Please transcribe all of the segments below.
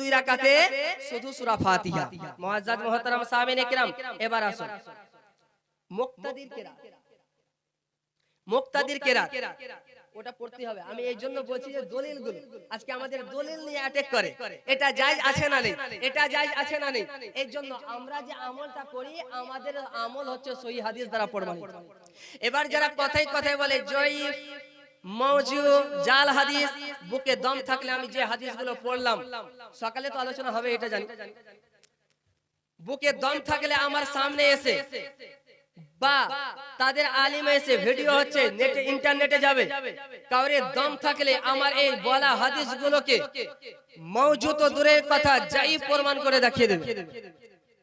দুই শুধু ফাতিহা। এবার মুক্তাদির মুক্তাদির ওটা পড়তে হবে। আমি এই জন্য বলছি যে দলিলগুলো আজকে আমাদের দলিল নিয়ে অ্যাটাক করে। এটা আছে না নেই? এটা আছে না নেই? জন্য আমরা যে আমলটা করি, আমাদের আমল হচ্ছে সহি হাদিস দ্বারা প্রমাণিত। এবার যারা কথাই কথাই বলে, জয়ীফ মৌজু, জাল হাদিস, বুকে দম থাকলে আমি যে হাদিসগুলো পড়লাম, সকালে তো আলোচনা হবে, এটা জানি। বুকে দম থাকলে আমার সামনে এসে, বা তাদের আলিমে এসে ভিডিও হচ্ছে, নেটে, ইন্টারনেটে যাবে। কাউরে দম থাকলে আমার এই বলা হাদিসগুলোকে মৌজুদ ও দূরের কথা, যাই প্রমাণ করে দেখিয়ে দেবে।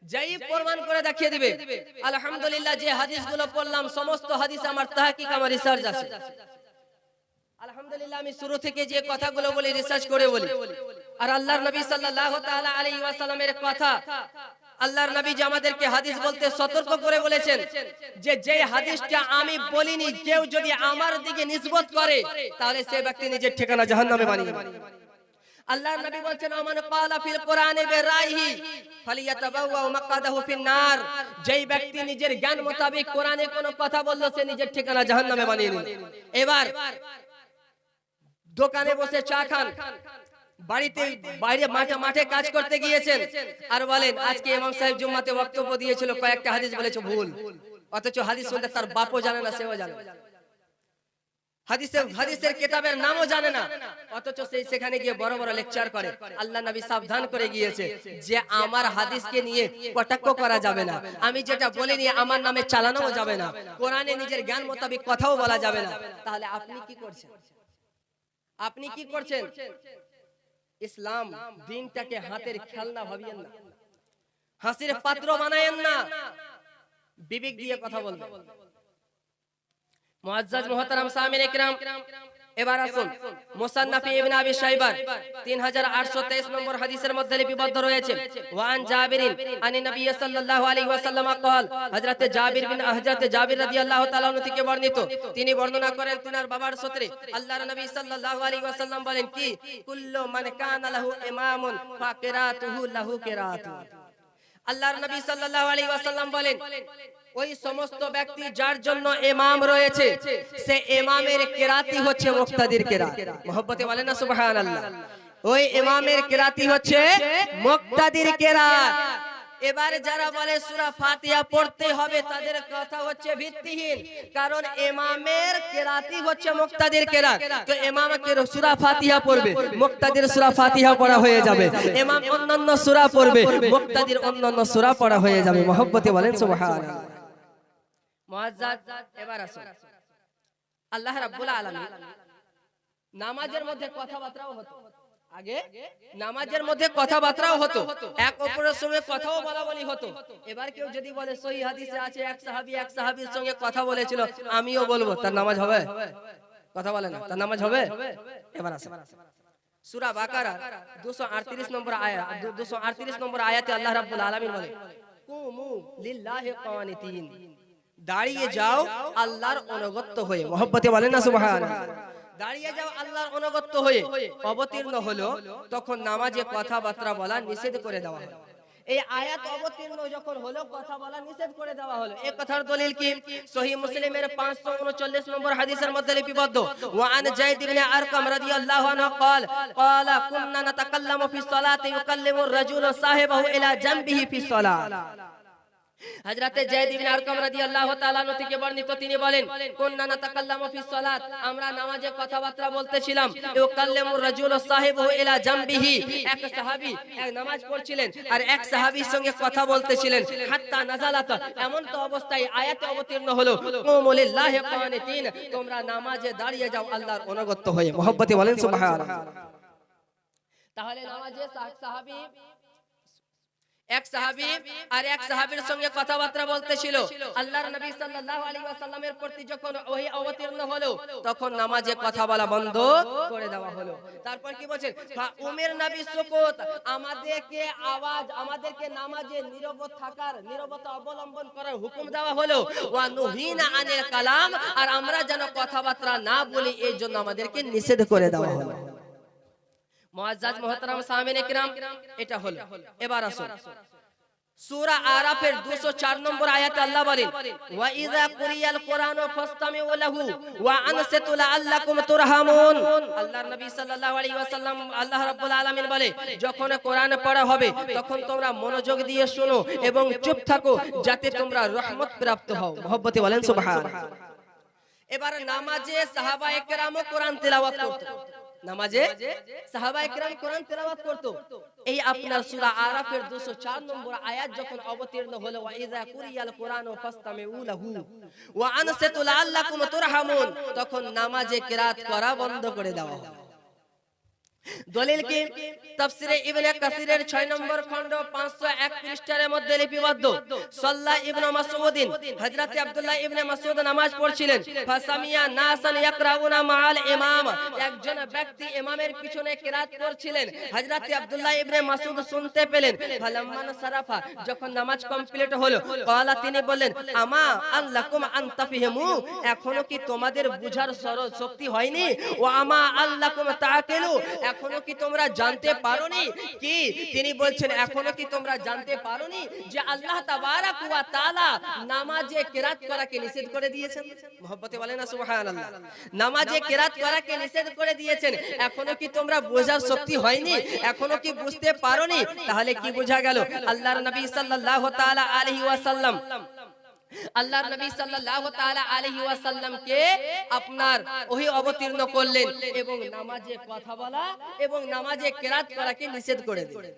যাই প্রমাণ করে দেখিয়ে দিবে। আলহামদুলিল্লাহ, যে হাদিসগুলো পড়লাম, সমস্ত হাদিস আমার তাহকিক, আমার রিসার্চ আছে। আলহামদুলিল্লাহ আমি শুরু থেকে যে কথাগুলো বলি রিসার্চ করে বলি। আর আল্লাহর নবী সাল্লাল্লাহু তাআলা আলাইহি ওয়াসাল্লামের কথা আল্লাহর নবী যে আমাদেরকে হাদিস বলতে সতর্ক করে বলেছেন যে যে হাদিসটা আমি বলিনি কেউ যদি আমার দিকে নিসবত করে তাহলে সে ব্যক্তি নিজের ঠিকানা জাহান্নামে বানিয়ে। আল্লাহর নবী বলছেন আমান ক্বালা ফিল কোরআনে বিরাইহি ফালিয়াতাবাওয়া মাকাদাহু ফিন নার যেই ব্যক্তি নিজের জ্ঞান মোতাবেক কোরআনে কোনো কথা বলল সে নিজের ঠিকানা জাহান্নামে বানিয়ে নিল এবার দোকানে বসে চা খান। বাড়িতে বাইরে মাঠে মাঠে কাজ করতে গিয়েছেন। আর বলেন আজকে ইমাম সাহেব জুম্মাতে বক্তব্য দিয়েছিল কয়েকটা হাদিস বলেছে ভুল। অথচ হাদিস শুনতে তার বাপও জানে না সেও জানে হাদিসের হাদিসের কিতাবের নামও জানে না। অথচ সেই সেখানে গিয়ে বড় বড় লেকচার করে। আল্লাহ নবী সাবধান করে গিয়েছে যে আমার হাদিসকে নিয়ে কটাক্ষ করা যাবে না। আমি যেটা বলিনি আমার নামে চালানোও যাবে না। কোরআনে নিজের জ্ঞান মোতাবেক কথাও বলা যাবে না। তাহলে আপনি কি করছেন আপনি কি করছেন? ইসলাম দিনটাকে হাতের খেলনা ভাবিয়েন না। হাসির পাত্র বানায়েন না। বিবেক দিয়ে কথা বলবেন। মুআজ্জাজ মুহতারাম সামিন ইকরাম। এবার আসুন। মুসান্নাফি ইবনে আবি শাইবার 3823 নম্বর হাদিসের মধ্যে লিপিবদ্ধ রয়েছে। ওয়ান জাবিরিন আনি নবী সাল্লাল্লাহু আলাইহি ওয়াসাল্লাম কল হযরতে জাবির বিন হযরতে জাবির রাদিয়াল্লাহু তাআলা থেকে বর্ণিত। তিনি বর্ণনা করেন তিনার বাবার সূত্রে আল্লাহর নবী সাল্লাল্লাহু আলাইহি ওয়াসাল্লাম বলেন কি? কুল্লু মান কানা লাহু ইমামুন ফাকিরাতুহু লাহু কিরাতুহু আল্লাহর নবী সাল্লাল্লাহু আলাইহি ওয়াসাল্লাম বলেন, ওই সমস্ত ব্যক্তি যার জন্য ইমাম রয়েছে, সে ইমামের কেরাতি হচ্ছে মুক্তাদির কেরাত। মহব্বতে বলেন না, সুবহানাল্লাহ। ওই ইমামের কেরাতি হচ্ছে মুক্তাদির কেরাত। এবারে যারা বলে সুরা ফাতিহা পড়তে হবে তাদের কথা হচ্ছে ভিত্তিহীন। কারণ ইমামের কেরাতি হচ্ছে মুক্তাদির কেরাত। তো ইমামকে সূরা ফাতিহা পড়বে। মুক্তাদির সুরা ফাতিহা পড়া হয়ে যাবে। ইমাম অন্যান্য সুরা পড়বে। মুক্তাদির অন্যান্য সুরা পড়া হয়ে যাবে। মোহব্বতে বলেন সুবহানাল্লাহ। মুআজ্জাজ এবার আসুন আল্লাহ রাব্বুল আলামিন নামাজের মধ্যে কথাবার্তাও হতো। আগে নামাজের মধ্যে কথাবার্তাও হতো। এক অপরের সঙ্গে কথাও বলা বলি হতো। এবার কেউ যদি বলে সহি হাদিসে আছে এক সাহাবী এক সাহাবীর সঙ্গে কথা বলেছিল। আমিও বলব তার নামাজ হবে? কথা বলে না তার নামাজ হবে? এবার আসে সূরা বাকারা 238 নম্বর আয়াত 238 নম্বর আয়াতে আল্লাহ রাব্বুল আলামিন বলে কুমু লিল্লাহি কানিতিন দাঁড়িয়ে যাও আল্লাহর অনুগত হয়ে। মোহব্বতে বলেন না সুবহানাল্লাহ। দাঁড়িয়ে যাও আল্লাহর অনুগত হয়ে অবতীর্ণ হলো তখন নামাজে কথাবার্তা বলা নিষেধ করে দেওয়া হলো এই আয়াত অবতীর্ণ যখন হলো কথা বলা নিষেধ করে দেওয়া হলো এই কথার দলিল কি সহিহ মুসলিমের 539 নম্বর হাদিসের মধ্যে লিপিবদ্ধ ওয়ান জাইদ ইবনে আরকাম রাদিয়াল্লাহু আনহু قال قال كنا نتكلم في الصلاه يكلم الرجل صاحبه الى جنبه في الصلاه থেকে বর্ণিত, তিনি বলেন আমরা নামাজে কথাবার্তা বলতেছিলাম এমন তো অবস্থায় আয়াতে অবতীর্ণ হলো নামাজে দাঁড়িয়ে যাও তাহলে এক সাহাবী আর এক সাহাবীর সঙ্গে কথাবার্তা বলতেছিল। আল্লাহর নবী সাল্লাল্লাহু আলাইহি ওয়াসাল্লামের প্রতি যখন ওহী অবতীর্ণ হলো, তখন নামাজে কথা বলা বন্ধ করে দেওয়া হলো। তারপর কি বলেন উমের নবী সুকুত, আমাদেরকে আওয়াজ, আমাদেরকে নামাজে নীরব থাকার, নীরবতা অবলম্বন করার হুকুম দেওয়া হলো। ওয়া নুহিনা আনিল কালাম, আর আমরা যেন কথাবার্তা না বলি, এই জন্য আমাদেরকে নিষেধ করে দেওয়া হলো। মুআজ্জাজ মুহতারাম সামিন ইকরাম এটা হলো। এবার আসুন। সূরা আরাফের 204 নম্বর আয়াতে আল্লাহ বলেন ওয়া ইযা কুরিয়াল কুরআনু ফাসতামিউ লাহু ওয়া আনসিতু লাআল্লাকুম তুরহামুন। আল্লাহর নবী সাল্লাল্লাহু আলাইহি ওয়াসাল্লাম আল্লাহ রাব্বুল আলামিন বলে যখন কোরআন পড়া হবে তখন তোমরা মনোযোগ দিয়ে শোনো এবং চুপ থাকো যাতে তোমরা রহমত প্রাপ্ত হও। মহব্বতে বলেন সুবহানাল্লাহ এবার নামাজে সাহাবায়ে কেরামও কোরআন তেলাওয়াত করতো নামাজে সাহাবা কেরাম কোরআন তেলাওয়াত করত। এই আপনার সূরা আরাফের 204 নম্বর আয়াত যখন অবতীর্ণ হলো ওয়া ইযা কুরিয়াল কোরআন ফাসতামিউ লাহু। ওয়া আনসিতু লাআল্লাকুম তুরহামুন। তখন নামাজে কিরাত করা বন্ধ করে দেওয়া। হবে দলিল কি? তাফসিরে ইবনে কাসিরের 6 নম্বর খণ্ড 501 পৃষ্ঠার মধ্যে লিপিবদ্ধ। সাল্লাহ ইবনে মাসউদিন, হযরত আব্দুল্লাহ ইবনে মাসউদ নামাজ পড়ছিলেন। ফাসামিয়া নাসান ইয়াকরাউনা মাআল ইমাম। একজন ব্যক্তি ইমামের পিছনে কিরাত করছিলেন। হযরত আব্দুল্লাহ ইবনে মাসউদ শুনতে পেলেন। ফালাম্মান সারাফা যখন নামাজ কমপ্লিট হলো, ক্বালা তিনি বললেন, আমা আল্লাকুম আন তাফহিমু এখনও কি তোমাদের বুঝার শক্তি হয়নি? ও আমা আল্লাকুম তাকিলু এখনও কি তোমরা জানতে পারোনি? কি? তিনি বলছেন, এখনও কি তোমরা জানতে পারোনি যে আল্লাহ তাবারাক ওয়া তাআলা নামাজে কিরাত করাকে নিষেধ করে দিয়েছেন? মহব্বতে বলেন না, সুবহানাল্লাহ। নামাজে কিরাত করাকে নিষেধ করে দিয়েছেন। এখনও কি তোমরা বোঝার শক্তি হয়নি? এখনও কি বুঝতে পারোনি? তাহলে কি বোঝা গেল? আল্লাহর নবী সাল্লাল্লাহু তাআলা আলাইহি ওয়াসাল্লাম আল্লাহর নবী সাল্লাল্লাহু তাআলা আলাইহি ওয়াসাল্লাম কে আপনার ওহী অবতীর্ণ করলেন এবং নামাজে কথা বলা এবং নামাজে কিরাত করাকে নিষেধ করে দিলেন।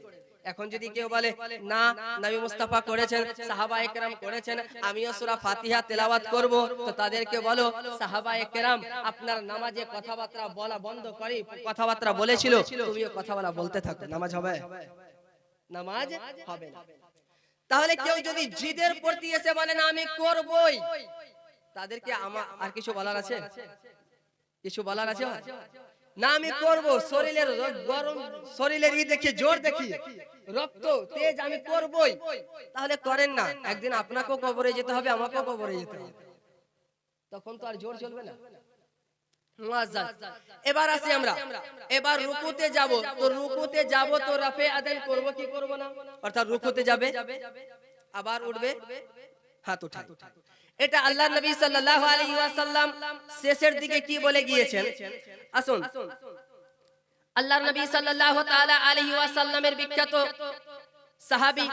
এখন যদি কেউ বলে, না, নবী মুস্তাফা করেছেন সাহাবায়ে কেরাম করেছেন, আমিও সূরা ফাতিহা তেলাওয়াত করব, তো তাদেরকে বলো, সাহাবা কেরাম আপনার নামাজে কথাবার্তা বলা বন্ধ করে কথাবার্তা বলেছিল, তুমিও কথা বলা বলতে থাকো, নামাজ হবে? নামাজ হবে না। তাহলে কেউ যদি জিদের প্রতি এসে বলে না আমি করবই তাদেরকে আমার আর কিছু বলার আছে? কিছু বলার আছে? না আমি করব শরীরের গরম শরীরের ই দেখি জোর দেখি রক্ত তেজ আমি করবই। তাহলে করেন না। একদিন আপনাকেও কবরে যেতে হবে আমাকেও কবরে যেতে হবে। তখন তো আর জোর চলবে না। এবার আসি আমরা। এবার রুকুতে যাব। তো রুকুতে যাব তো রাফে আদান করব কি করব না? অর্থাৎ রুকুতে যাবে। আবার উঠবে। হাত উঠায়। এটা আল্লাহ নবী সাল্লাল্লাহু আলাইহি ওয়াসাল্লাম শেষের দিকে কি বলে গিয়েছেন? আসুন। আল্লাহর নবী সাল্লাল্লাহু তাআলা আলাইহি ওয়াসাল্লামের বিখ্যাত সাহাবী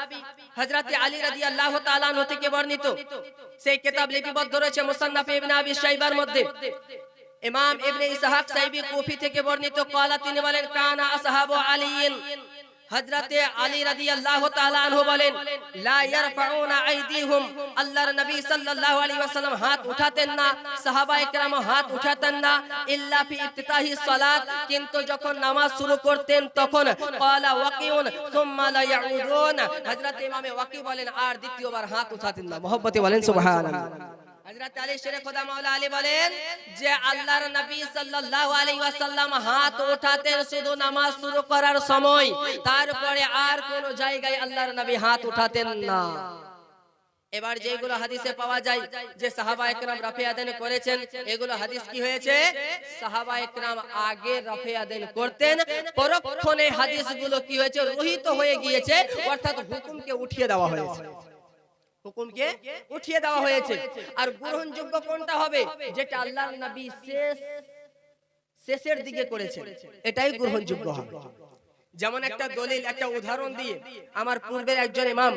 হযরতে আলী রাদিয়াল্লাহু তাআলা থেকে বর্ণিত। সেই কিতাব লিপিবদ্ধ রয়েছে মুসান্নাফ ইবনে আবি শাইবার মধ্যে। ইমাম ইবনে ইসহাক সাইবি কুফি থেকে বর্ণিত কালা তিনি বলেন কানা আসহাবু আলী হযরতে আলী রাদিয়াল্লাহু তাআলা আনহু বলেন লা ইয়ারফাউনা আইদিহুম। আল্লাহর নবী সাল্লাল্লাহু আলাইহি ওয়াসাল্লাম হাত উঠাতেন না সাহাবায়ে কেরাম হাত উঠাতেন না ইল্লা ফি ইফতিতাহি সালাত। কিন্তু যখন নামাজ শুরু করতেন তখন ক্বালা ওয়াকিউন সুম্মা লা ইয়াউদুন। হযরত ইমামে ওয়াকি বলেন আর দ্বিতীয়বার হাত উঠাতেন না। মহব্বতে বলেন সুবহানাল্লাহ। এবার যেগুলো হাদিসে পাওয়া যায় যে সাহাবা একরাম রাফে আদান করেছেন, এগুলো হাদিস কি হয়েছে? সাহাবা একরাম আগে রাফে আদান করতেন, পরক্ষণে হাদিসগুলো কি হয়েছে? রহিত হয়ে গিয়েছে, অর্থাৎ হুকুমকে উঠিয়ে দেওয়া হয়েছে। হুকুমকে উঠিয়ে দেওয়া হয়েছে। আর গ্রহণযোগ্য কোনটা হবে? যেটা আল্লাহর নবী শেষ শেষের দিকে করেছেন এটাই গ্রহণযোগ্য হবে। যেমন একটা দলিল একটা উদাহরণ দিয়ে আমার পূর্বের একজন ইমাম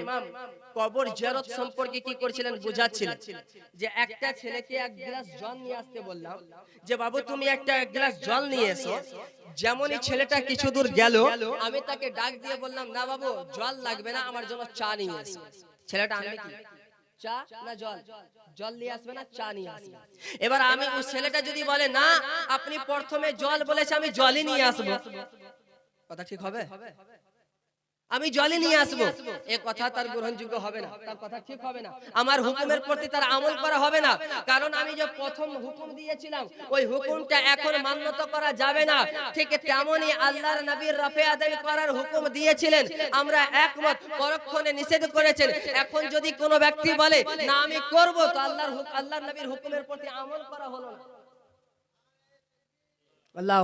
কবর জিয়ারত সম্পর্কে কি করছিলেন বুঝাচ্ছিলেন? যে একটা ছেলেকে এক গ্লাস জল নিয়ে আসতে বললাম। যে বাবু তুমি একটা এক গ্লাস জল নিয়ে এসো। যেমনই ছেলেটা কিছু দূর গেল আমি তাকে ডাক দিয়ে বললাম না বাবু জল লাগবে না আমার জন্য চা নিয়ে এসো। ছেলেটা আনবে কি? চা না জল? জল নিয়ে আসবে না? চা নিয়ে আসবে। এবার আমি ওই ছেলেটা যদি বলে না আপনি প্রথমে জল বলেছে আমি জলই নিয়ে আসব। কথা ঠিক হবে। আমি জলে নিয়ে আসব। এ কথা তার গ্রহণযোগ্য হবে না। তার কথা ঠিক হবে না। আমার হুকুমের প্রতি তার আমল করা হবে না। কারণ আমি যে প্রথম হুকুম দিয়েছিলাম ওই হুকুমটা এখন মান্যত করা যাবে না। ঠিক তেমনই আল্লাহর নবীর রাফে আদায় করার হুকুম দিয়েছিলেন। আমরা একমত পরক্ষণে নিষেধ করেছেন। এখন যদি কোনো ব্যক্তি বলে না আমি করব তো আল্লাহর আল্লাহর নবীর হুকুমের প্রতি আমল করা হলো না। আল্লাহ